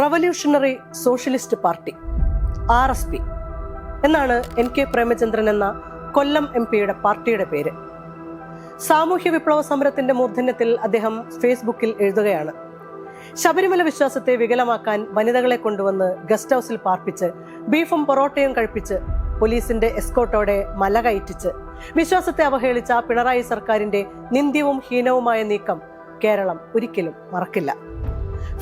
Revolutionary socialist party R S P എന്നാണ് N K Premachandran എന്ന Kollam M പിയുടെ പാർട്ടിയുടെ പേര്. സാമൂഹ്യ വിപ്ലവ സമരത്തിന്റെ മൂർധന്യത്തിൽ അദ്ദേഹം ഫേസ്ബുക്കിൽ എഴുതുകയാണ്. ശബരിമല വിശ്വാസത്തെ വികലമാക്കാൻ വനിതകളെ കൊണ്ടുവന്ന് ഗസ്റ്റ് ഹൗസിൽ പാർപ്പിച്ച് ബീഫും പൊറോട്ടയും കഴിപ്പിച്ച് പോലീസിന്റെ എസ്കോട്ടോടെ മല കയറ്റിച്ച് വിശ്വാസത്തെ അവഹേളിച്ച പിണറായി സർക്കാരിന്റെ നിന്ദ്യവും ഹീനവുമായ നീക്കം കേരളം ഒരിക്കലും മറക്കില്ല.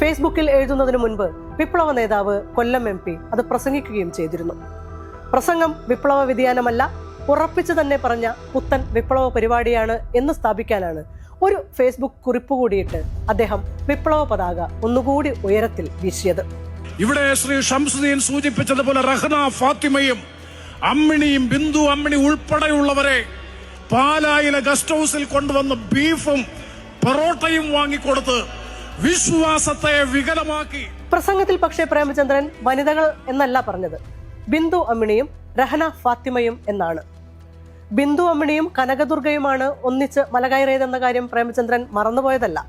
ഫേസ്ബുക്കിൽ എഴുതുന്നതിന് മുൻപ് വിപ്ലവ നേതാവ് കൊല്ലം എം പി അത് പ്രസംഗിക്കുകയും ചെയ്തിരുന്നു. പ്രസംഗം വിപ്ലവ വ്യതിയാനമല്ല ഉറപ്പിച്ചു തന്നെ പറഞ്ഞ പുത്തൻ വിപ്ലവ പരിപാടിയാണ് എന്ന് സ്ഥാപിക്കാനാണ് ഒരു ഫേസ്ബുക്ക് കുറിപ്പ് കൂടിയിട്ട് അദ്ദേഹം വിപ്ലവ പതാക ഒന്നുകൂടി ഉയരത്തിൽ വീശിയത്. ഇവിടെ ശ്രീ ഷംസുദ്ദീൻ സൂചിപ്പിച്ചതുപോലെ റഹ്ന ഫാത്തിമയും അമ്മിണിയും ബിന്ദു അമ്മിണി ഉൾപ്പെടെയുള്ളവരെ പാലായിലെ ഗസ്റ്റ് ഹൗസിൽ കൊണ്ടുവന്ന് ബീഫും പൊറോട്ടയും വാങ്ങിക്കൊടുത്ത് വിശ്വാസത്തെ വികലമാക്കി പ്രസംഗത്തിൽ പക്ഷേ പ്രേമചന്ദ്രൻ വനിതകൾ എന്നല്ല പറഞ്ഞത്. ബിന്ദു അമ്മിണിയും രഹന ഫാത്തിമയും എന്നാണ്. ബിന്ദു അമ്മിണിയും കനകദുർഗയുമാണ് ഒന്നിച്ച് മലകയറിയതെന്ന കാര്യം പ്രേമചന്ദ്രൻ മറന്നുപോയതല്ല.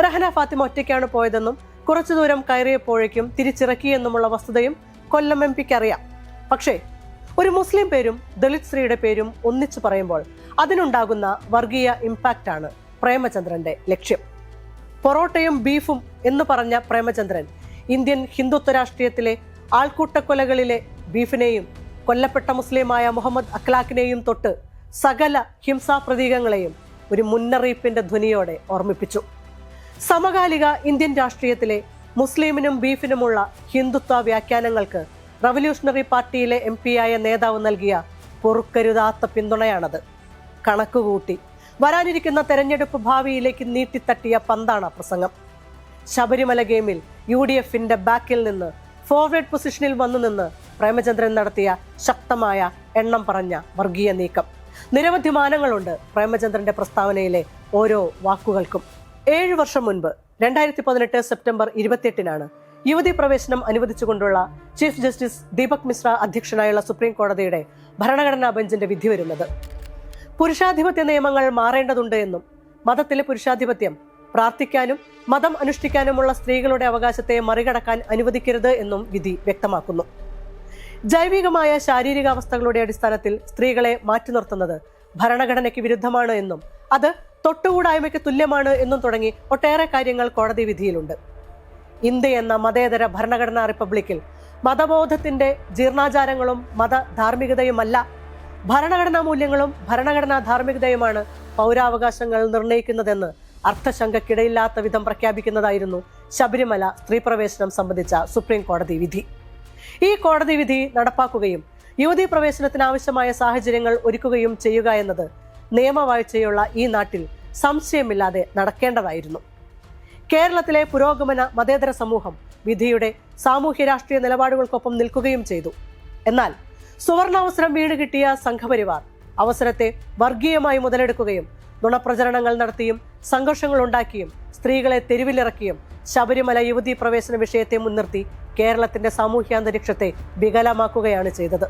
രഹന ഫാത്തിമ ഒറ്റയ്ക്കാണ് പോയതെന്നും കുറച്ചു ദൂരം കയറിയപ്പോഴേക്കും തിരിച്ചിറക്കിയെന്നുമുള്ള വസ്തുതയും കൊല്ലം എം പിക്ക് അറിയാം. പക്ഷേ ഒരു മുസ്ലിം പേരും ദളിത് സ്ത്രീയുടെ പേരും ഒന്നിച്ചു പറയുമ്പോൾ അതിനുണ്ടാകുന്ന വർഗീയ ഇമ്പാക്റ്റാണ് പ്രേമചന്ദ്രന്റെ ലക്ഷ്യം. പൊറോട്ടയും ബീഫും എന്ന് പറഞ്ഞ പ്രേമചന്ദ്രൻ ഇന്ത്യൻ ഹിന്ദുത്വ രാഷ്ട്രീയത്തിലെ ആൾക്കൂട്ടക്കൊലകളിലെ ബീഫിനെയും കൊല്ലപ്പെട്ട മുസ്ലിമായ മുഹമ്മദ് അഖ്ലാഖിനെയും തൊട്ട് സകല ഹിംസാ പ്രതീകങ്ങളെയും ഒരു മുന്നറിയിപ്പിന്റെ ധ്വനിയോടെ ഓർമ്മിപ്പിച്ചു. സമകാലിക ഇന്ത്യൻ രാഷ്ട്രീയത്തിലെ മുസ്ലിമിനും ബീഫിനുമുള്ള ഹിന്ദുത്വ വ്യാഖ്യാനങ്ങൾക്ക് റവല്യൂഷണറി പാർട്ടിയിലെ എം പിയായ നേതാവ് നൽകിയ പൊറുക്കരുതാത്ത പിന്തുണയാണത്. കണക്കുകൂട്ടി. വരാനിരിക്കുന്ന തെരഞ്ഞെടുപ്പ് ഭാവിയിലേക്ക് നീട്ടിത്തട്ടിയ പന്താണ് പ്രസംഗം. ശബരിമല ഗെയിമിൽ യു ഡി എഫിന്റെ ബാക്കിൽ നിന്ന് ഫോർവേഡ് പൊസിഷനിൽ വന്നു നിന്ന് പ്രേമചന്ദ്രൻ നടത്തിയ ശക്തമായ എണ്ണം പറഞ്ഞ വർഗീയ നീക്കം. നിരവധി മാനങ്ങളുണ്ട് പ്രേമചന്ദ്രന്റെ പ്രസ്താവനയിലെ ഓരോ വാക്കുകൾക്കും. ഏഴു വർഷം മുൻപ് രണ്ടായിരത്തി പതിനെട്ട് സെപ്റ്റംബർ ഇരുപത്തിയെട്ടിനാണ് യുവതി പ്രവേശനം അനുവദിച്ചുകൊണ്ടുള്ള ചീഫ് ജസ്റ്റിസ് ദീപക് മിശ്ര അധ്യക്ഷനായുള്ള സുപ്രീം കോടതിയുടെ ഭരണഘടനാ ബെഞ്ചിന്റെ വിധി വരുന്നത്. പുരുഷാധിപത്യ നിയമങ്ങൾ മാറേണ്ടതുണ്ട് എന്നും മതത്തിലെ പുരുഷാധിപത്യം പ്രാർത്ഥിക്കാനും മതം അനുഷ്ഠിക്കാനുമുള്ള സ്ത്രീകളുടെ അവകാശത്തെ മറികടക്കാൻ അനുവദിക്കരുത് എന്നും വിധി വ്യക്തമാക്കുന്നു. ജൈവികമായ ശാരീരികാവസ്ഥകളുടെ അടിസ്ഥാനത്തിൽ സ്ത്രീകളെ മാറ്റി നിർത്തുന്നത് ഭരണഘടനയ്ക്ക് വിരുദ്ധമാണ് എന്നും അത് തൊട്ടുകൂടായ്മയ്ക്ക് തുല്യമാണ് എന്നും തുടങ്ങി ഒട്ടേറെ കാര്യങ്ങൾ കോടതി വിധിയിലുണ്ട്. ഇന്ത്യ എന്ന മതേതര ഭരണഘടനാ റിപ്പബ്ലിക്കിൽ മതബോധത്തിന്റെ ജീർണാചാരങ്ങളും മത ധാർമ്മികതയുമല്ല ഭരണഘടനാ മൂല്യങ്ങളും ഭരണഘടനാ ധാർമ്മികതയുമാണ് പൗരാവകാശങ്ങൾ നിർണയിക്കുന്നതെന്ന് അർത്ഥശങ്കക്കിടയില്ലാത്ത വിധം പ്രഖ്യാപിക്കുന്നതായിരുന്നു ശബരിമല സ്ത്രീപ്രവേശനം സംബന്ധിച്ച സുപ്രീം കോടതി വിധി. ഈ കോടതി വിധി നടപ്പാക്കുകയും യുവതീ പ്രവേശനത്തിന് ആവശ്യമായ സാഹചര്യങ്ങൾ ഒരുക്കുകയും ചെയ്യുക എന്നത് നിയമവാഴ്ചയുള്ള ഈ നാട്ടിൽ സംശയമില്ലാതെ നടക്കേണ്ടതായിരുന്നു. കേരളത്തിലെ പുരോഗമന മതേതര സമൂഹം വിധിയുടെ സാമൂഹ്യ രാഷ്ട്രീയ നിലപാടുകൾക്കൊപ്പം നിൽക്കുകയും ചെയ്തു. എന്നാൽ സുവർണാവസരം വീട് കിട്ടിയ സംഘപരിവാർ അവസരത്തെ വർഗീയമായി മുതലെടുക്കുകയും നുണപ്രചരണങ്ങൾ നടത്തിയും സംഘർഷങ്ങൾ ഉണ്ടാക്കിയും സ്ത്രീകളെ തെരുവിലിറക്കിയും ശബരിമല യുവതീ പ്രവേശന വിഷയത്തെ മുൻനിർത്തി കേരളത്തിന്റെ സാമൂഹ്യാന്തരീക്ഷത്തെ വികലമാക്കുകയാണ് ചെയ്തത്.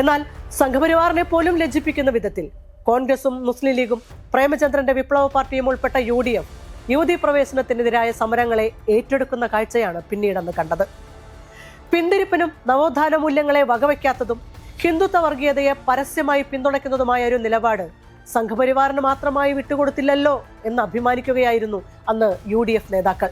എന്നാൽ സംഘപരിവാറിനെ പോലും ലജ്ജിപ്പിക്കുന്ന വിധത്തിൽ കോൺഗ്രസും മുസ്ലിം ലീഗും പ്രേമചന്ദ്രന്റെ വിപ്ലവ പാർട്ടിയും ഉൾപ്പെട്ട യു ഡി എഫ് യുവതി പ്രവേശനത്തിനെതിരായ സമരങ്ങളെ ഏറ്റെടുക്കുന്ന കാഴ്ചയാണ് പിന്നീടെന്ന് കണ്ടത്. പിന്തിരിപ്പിനും നവോത്ഥാന മൂല്യങ്ങളെ വകവയ്ക്കാത്തതും ഹിന്ദുത്വ വർഗീയതയെ പരസ്യമായി പിന്തുണയ്ക്കുന്നതുമായ ഒരു നിലപാട് സംഘപരിവാറിന് മാത്രമായി വിട്ടുകൊടുത്തില്ലല്ലോ എന്ന് അഭിമാനിക്കുകയായിരുന്നു അന്ന് യു ഡി എഫ് നേതാക്കൾ.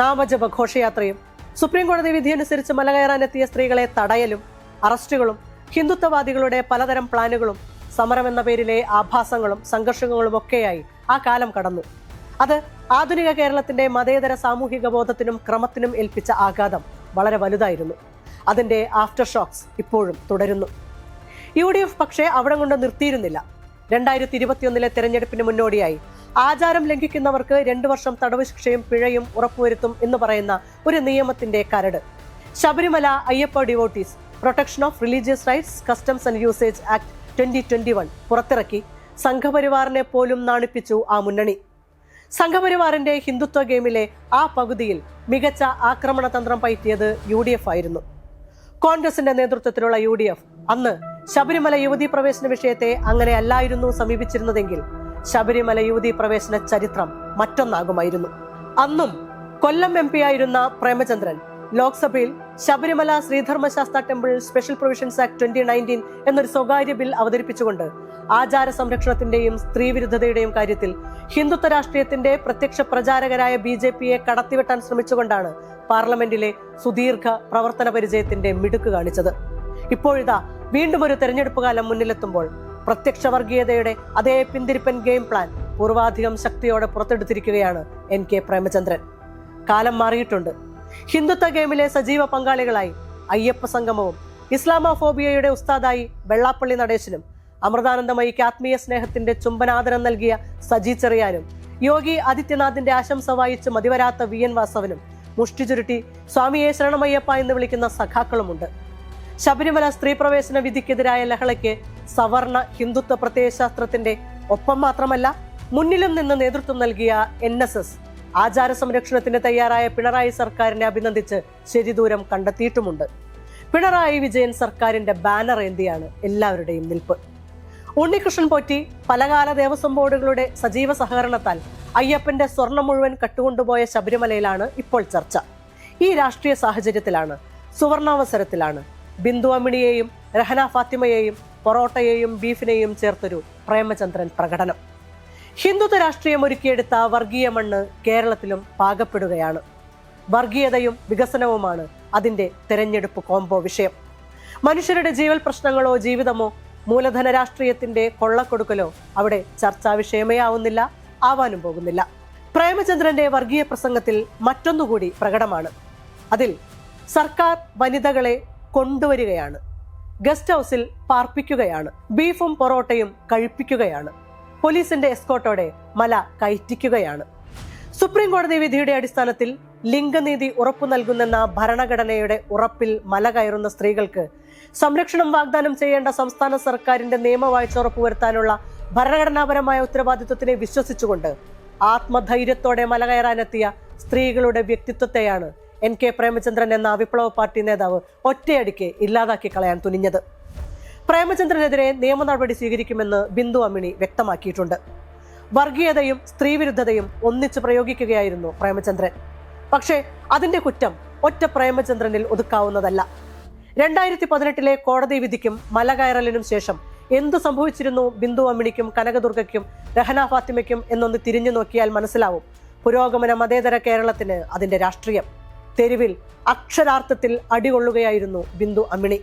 നാമജപ ഘോഷയാത്രയും സുപ്രീംകോടതി വിധിയനുസരിച്ച് മലകയറാനെത്തിയ സ്ത്രീകളെ തടയലും അറസ്റ്റുകളും ഹിന്ദുത്വവാദികളുടെ പലതരം പ്ലാനുകളും സമരമെന്ന പേരിലെ ആഭാസങ്ങളും സംഘർഷങ്ങളും ഒക്കെയായി ആ കാലം കടന്നു. അത് ആധുനിക കേരളത്തിന്റെ മതേതര സാമൂഹിക ബോധത്തിനും ക്രമത്തിനും ഏൽപ്പിച്ച ആഘാതം. വളരെ വലുതായിരുന്നു. അതിന്റെ ആഫ്റ്റർ ഷോക്സ് ഇപ്പോഴും തുടരുന്നു. യു ഡി എഫ് പക്ഷേ അവിടെ കൊണ്ട് നിർത്തിയിരുന്നില്ല. രണ്ടായിരത്തി ഇരുപത്തിയൊന്നിലെ തെരഞ്ഞെടുപ്പിന് മുന്നോടിയായി. ആചാരം ലംഘിക്കുന്നവർക്ക് രണ്ടു വർഷം തടവ് ശിക്ഷയും പിഴയും ഉറപ്പുവരുത്തും എന്ന് പറയുന്ന ഒരു നിയമത്തിന്റെ കരട്. Sabarimala Ayyappa devotees protection of religious rights customs and usage act twenty twenty one പുറത്തിറക്കി. സംഘപരിവാറിനെ പോലും നാണിപ്പിച്ചു ആ മുന്നണി. സംഘപരിവാറിന്റെ ഹിന്ദുത്വ ഗെയിമിലെ ആ പകുതിയിൽ മികച്ച ആക്രമണ തന്ത്രം പയറ്റിയത് യു ഡി എഫ് ആയിരുന്നു. കോൺഗ്രസിന്റെ നേതൃത്വത്തിലുള്ള യു ഡി എഫ് അന്ന് ശബരിമല യുവതി പ്രവേശന വിഷയത്തെ അങ്ങനെ അല്ലായിരുന്നു സമീപിച്ചിരുന്നതെങ്കിൽ ശബരിമല യുവതി പ്രവേശന ചരിത്രം മറ്റൊന്നാകുമായിരുന്നു. അന്നും കൊല്ലം എം പി ആയിരുന്ന പ്രേമചന്ദ്രൻ ലോക്സഭയിൽ Sabarimala Sreedharmasastha temple special provisions act twenty nineteen എന്നൊരു സ്വകാര്യ ബിൽ അവതരിപ്പിച്ചുകൊണ്ട് ആചാര സംരക്ഷണത്തിന്റെയും സ്ത്രീവിരുദ്ധതയുടെയും കാര്യത്തിൽ ഹിന്ദുത്വ രാഷ്ട്രീയത്തിന്റെ പ്രത്യക്ഷ പ്രചാരകരായ ബി ജെ പിയെ കടത്തിവെട്ടാൻ ശ്രമിച്ചുകൊണ്ടാണ് പാർലമെന്റിലെ സുദീർഘ പ്രവർത്തന പരിചയത്തിന്റെ മിടുക്ക് കാണിച്ചത്. ഇപ്പോഴിതാ വീണ്ടും ഒരു തെരഞ്ഞെടുപ്പ് കാലം മുന്നിലെത്തുമ്പോൾ പ്രത്യക്ഷ വർഗീയതയുടെ അതേ പിന്തിരിപ്പൻ ഗെയിം പ്ലാൻ പൂർവാധികം ശക്തിയോടെ പുറത്തെടുത്തിരിക്കുകയാണ് എൻ കെ പ്രേമചന്ദ്രൻ. കാലം മാറിയിട്ടുണ്ട്. ഹിന്ദുത്വ ഗെയിമിലെ സജീവ പങ്കാളികളായി അയ്യപ്പ സംഗമവും ഇസ്ലാമോഫോബിയയുടെ ഉസ്താദായി വെള്ളാപ്പള്ളി നടേശനും അമൃതാനന്ദമയിക്ക് ആത്മീയ സ്നേഹത്തിന്റെ ചുംബനാദരം നൽകിയ സജി ചെറിയാനും യോഗി ആദിത്യനാഥിന്റെ ആശംസ വായിച്ച് മതിവരാത്ത വി എൻ വാസവനും മുഷ്ടി ചുരുട്ടി സ്വാമിയെ ശരണമയ്യപ്പ എന്ന് വിളിക്കുന്ന സഖാക്കളുമുണ്ട്. ശബരിമല സ്ത്രീ പ്രവേശന വിധിക്കെതിരായ ലഹളയ്ക്ക് സവർണ ഹിന്ദുത്വ പ്രത്യയശാസ്ത്രത്തിന്റെ ഒപ്പം മാത്രമല്ല മുന്നിലും നിന്ന് നേതൃത്വം നൽകിയ എൻ എസ് എസ് ആചാര സംരക്ഷണത്തിന് തയ്യാറായ പിണറായി സർക്കാരിനെ അഭിനന്ദിച്ച് ശരിദൂരം കണ്ടെത്തിയിട്ടുമുണ്ട്. പിണറായി വിജയൻ സർക്കാരിന്റെ ബാനർ ഏന്തിയാണ് എല്ലാവരുടെയും നിൽപ്പ്? ഉണ്ണികൃഷ്ണൻ പോറ്റി പലകാല ദേവസ്വം ബോർഡുകളുടെ സജീവ സഹകരണത്താൽ അയ്യപ്പന്റെ സ്വർണം മുഴുവൻ കട്ടുകൊണ്ടുപോയ ശബരിമലയിലാണ് ഇപ്പോൾ ചർച്ച. ഈ രാഷ്ട്രീയ സാഹചര്യത്തിലാണ് സുവർണാവസരത്തിലാണ് ബിന്ദു അമ്മിണിയെയും രഹന ഫാത്തിമയെയും പൊറോട്ടയെയും ബീഫിനെയും ചേർത്തൊരു പ്രേമചന്ദ്രൻ പ്രകടനം. ഹിന്ദുത്വ രാഷ്ട്രീയം ഒരുക്കിയെടുത്ത വർഗീയ മണ്ണ് കേരളത്തിലും പാകപ്പെടുകയാണ്. വർഗീയതയും വികസനവുമാണ് അതിന്റെ തെരഞ്ഞെടുപ്പ് കോംബോ വിഷയം. മനുഷ്യരുടെ ജീവൽ പ്രശ്നങ്ങളോ ജീവിതമോ മൂലധന രാഷ്ട്രീയത്തിന്റെ കൊള്ളക്കൊടുക്കലോ അവിടെ ചർച്ചാ വിഷയമേ ആവുന്നില്ല ആവാനും പോകുന്നില്ല. പ്രേമചന്ദ്രന്റെ വർഗീയ പ്രസംഗത്തിൽ മറ്റൊന്നുകൂടി പ്രകടമാണ്. അതിൽ സർക്കാർ വനിതകളെ കൊണ്ടുവരികയാണ്. ഗസ്റ്റ് ഹൗസിൽ പാർപ്പിക്കുകയാണ്. ബീഫും പൊറോട്ടയും കഴിപ്പിക്കുകയാണ്. പോലീസിന്റെ എസ്കോട്ടോടെ മല കയറ്റിക്കുകയാണ്. സുപ്രീം കോടതി വിധിയുടെ അടിസ്ഥാനത്തിൽ ലിംഗനീതി ഉറപ്പു നൽകുന്നെന്ന ഭരണഘടനയുടെ ഉറപ്പിൽ മല കയറുന്ന സ്ത്രീകൾക്ക് സംരക്ഷണം വാഗ്ദാനം ചെയ്യേണ്ട സംസ്ഥാന സർക്കാരിന്റെ നിയമവാഴ്ച ഉറപ്പുവരുത്താനുള്ള ഭരണഘടനാപരമായ ഉത്തരവാദിത്വത്തിനെ വിശ്വസിച്ചുകൊണ്ട് ആത്മധൈര്യത്തോടെ മല കയറാനെത്തിയ സ്ത്രീകളുടെ വ്യക്തിത്വത്തെയാണ് എൻ കെ പ്രേമചന്ദ്രൻ എന്ന വിപ്ലവ പാർട്ടി നേതാവ് ഒറ്റയടിക്ക് ഇല്ലാതാക്കി കളയാൻ തുനിഞ്ഞത്. പ്രേമചന്ദ്രനെതിരെ നിയമ നടപടി സ്വീകരിക്കുമെന്ന് ബിന്ദു അമ്മിണി വ്യക്തമാക്കിയിട്ടുണ്ട്. വർഗീയതയും സ്ത്രീവിരുദ്ധതയും ഒന്നിച്ചു പ്രയോഗിക്കുകയായിരുന്നു പ്രേമചന്ദ്രൻ. പക്ഷേ അതിന്റെ കുറ്റം ഒറ്റ പ്രേമചന്ദ്രനിൽ ഒതുക്കാവുന്നതല്ല. രണ്ടായിരത്തി പതിനെട്ടിലെ കോടതി വിധിക്കും മലകയറലിനും ശേഷം എന്തു സംഭവിച്ചിരുന്നു ബിന്ദു അമ്മിണിക്കും കനകദുർഗയ്ക്കും രഹന ഫാത്തിമയ്ക്കും എന്നൊന്ന് തിരിഞ്ഞു നോക്കിയാൽ മനസ്സിലാവും പുരോഗമന മതേതര കേരളത്തിന് അതിന്റെ രാഷ്ട്രീയം. തെരുവിൽ അക്ഷരാർത്ഥത്തിൽ അടികൊള്ളുകയായിരുന്നു ബിന്ദു അമ്മിണി.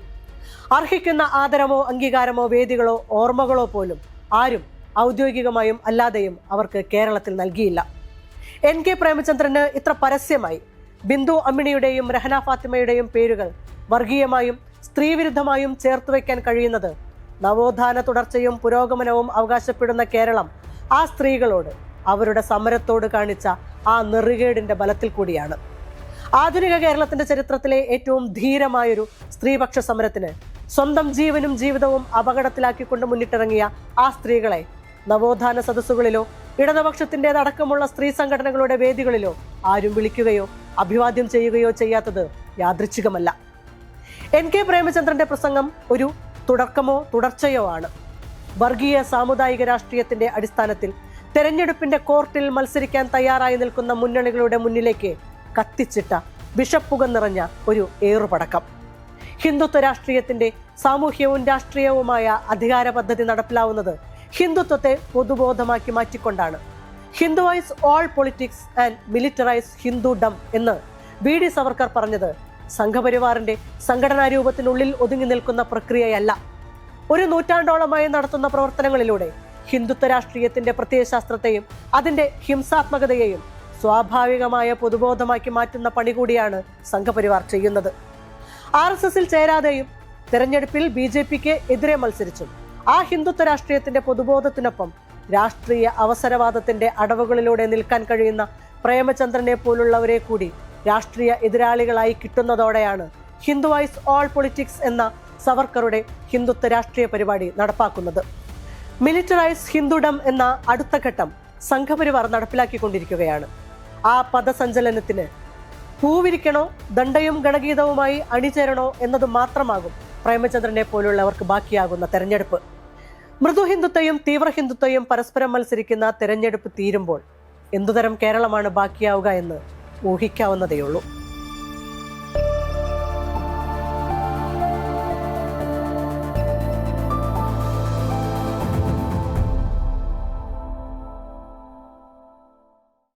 അർഹിക്കുന്ന ആദരവോ അംഗീകാരമോ വേദികളോ ഓർമ്മകളോ പോലും ആരും ഔദ്യോഗികമായും അല്ലാതെയും അവർക്ക് കേരളത്തിൽ നൽകിയില്ല. എൻ കെ പ്രേമചന്ദ്രന് ഇത്ര പരസ്യമായി ബിന്ദു അമ്മിണിയുടെയും രഹന ഫാത്തിമയുടെയും പേരുകൾ വർഗീയമായും സ്ത്രീവിരുദ്ധമായും ചേർത്ത് വയ്ക്കാൻ കഴിയുന്നത് നവോത്ഥാന തുടർച്ചയും പുരോഗമനവും അവകാശപ്പെടുന്ന കേരളം ആ സ്ത്രീകളോട് അവരുടെ സമരത്തോട് കാണിച്ച ആ നെറുകേടിന്റെ ബലത്തിൽ കൂടിയാണ്. ആധുനിക കേരളത്തിന്റെ ചരിത്രത്തിലെ ഏറ്റവും ധീരമായൊരു സ്ത്രീപക്ഷ സമരത്തിന് സ്വന്തം ജീവനും ജീവിതവും അപകടത്തിലാക്കിക്കൊണ്ട് മുന്നിട്ടിറങ്ങിയ ആ സ്ത്രീകളെ നവോത്ഥാന സദസ്സുകളിലോ ഇടതുപക്ഷത്തിന്റെതടക്കമുള്ള സ്ത്രീ സംഘടനകളുടെ വേദികളിലോ ആരും വിളിക്കുകയോ അഭിവാദ്യം ചെയ്യുകയോ ചെയ്യാത്തത് യാദൃച്ഛികമല്ല. എൻ കെ പ്രേമചന്ദ്രന്റെ പ്രസംഗം ഒരു തുടക്കമോ തുടർച്ചയോ ആണ്. വർഗീയ സാമുദായിക രാഷ്ട്രീയത്തിന്റെ അടിസ്ഥാനത്തിൽ തെരഞ്ഞെടുപ്പിന്റെ കോർട്ടിൽ മത്സരിക്കാൻ തയ്യാറായി നിൽക്കുന്ന മുന്നണികളുടെ മുന്നിലേക്ക് കത്തിച്ചിട്ട വിഷപ്പുക നിറഞ്ഞ ഒരു ഏറുപടക്കം. ഹിന്ദുത്വ രാഷ്ട്രീയത്തിന്റെ സാമൂഹ്യവും രാഷ്ട്രീയവുമായ അധികാര പദ്ധതി നടപ്പിലാവുന്നത് ഹിന്ദുത്വത്തെ പൊതുബോധമാക്കി മാറ്റിക്കൊണ്ടാണ്. Hinduise all politics and militarise Hindudom എന്ന് ബി ഡി സവർക്കർ പറഞ്ഞത് സംഘപരിവാറിന്റെ സംഘടനാ രൂപത്തിനുള്ളിൽ ഒതുങ്ങി നിൽക്കുന്ന പ്രക്രിയയല്ല. ഒരു നൂറ്റാണ്ടോളമായി നടത്തുന്ന പ്രവർത്തനങ്ങളിലൂടെ ഹിന്ദുത്വ രാഷ്ട്രീയത്തിന്റെ പ്രത്യയശാസ്ത്രത്തെയും അതിന്റെ ഹിംസാത്മകതയെയും സ്വാഭാവികമായ പൊതുബോധമാക്കി മാറ്റുന്ന പണി കൂടിയാണ് സംഘപരിവാർ ചെയ്യുന്നത്. ആർ എസ് എസിൽ ചേരാതെയും തെരഞ്ഞെടുപ്പിൽ ബി ജെ പിക്ക് എതിരെ മത്സരിച്ചും ആ ഹിന്ദുത്വ രാഷ്ട്രീയത്തിന്റെ പൊതുബോധത്തിനൊപ്പം രാഷ്ട്രീയ അവസരവാദത്തിന്റെ അടവുകളിലൂടെ നിൽക്കാൻ കഴിയുന്ന പ്രേമചന്ദ്രനെ പോലുള്ളവരെ കൂടി രാഷ്ട്രീയ എതിരാളികളായി കിട്ടുന്നതോടെയാണ് ഹിന്ദുവൈസ് ഓൾ പൊളിറ്റിക്സ് എന്ന സവർക്കറുടെ ഹിന്ദുത്വ രാഷ്ട്രീയ പരിപാടി നടപ്പാക്കുന്നത്. മിലിറ്ററൈസ് ഹിന്ദുഡം എന്ന അടുത്ത ഘട്ടം സംഘപരിവാർ നടപ്പിലാക്കിക്കൊണ്ടിരിക്കുകയാണ്. ആ പദസഞ്ചലനത്തിന് പൂവിരിക്കണോ ദണ്ഡയും ഗണഗീതവുമായി അണിചേരണോ എന്നത് മാത്രമാകും പ്രേമചന്ദ്രനെ പോലുള്ളവർക്ക് ബാക്കിയാകുന്ന തെരഞ്ഞെടുപ്പ്. മൃദു ഹിന്ദുത്വയും തീവ്ര ഹിന്ദുത്വയും പരസ്പരം മത്സരിക്കുന്ന തെരഞ്ഞെടുപ്പ് തീരുമ്പോൾ എന്തുതരം കേരളമാണ് ബാക്കിയാവുക എന്ന് ഊഹിക്കാവുന്നതേയുള്ളൂ.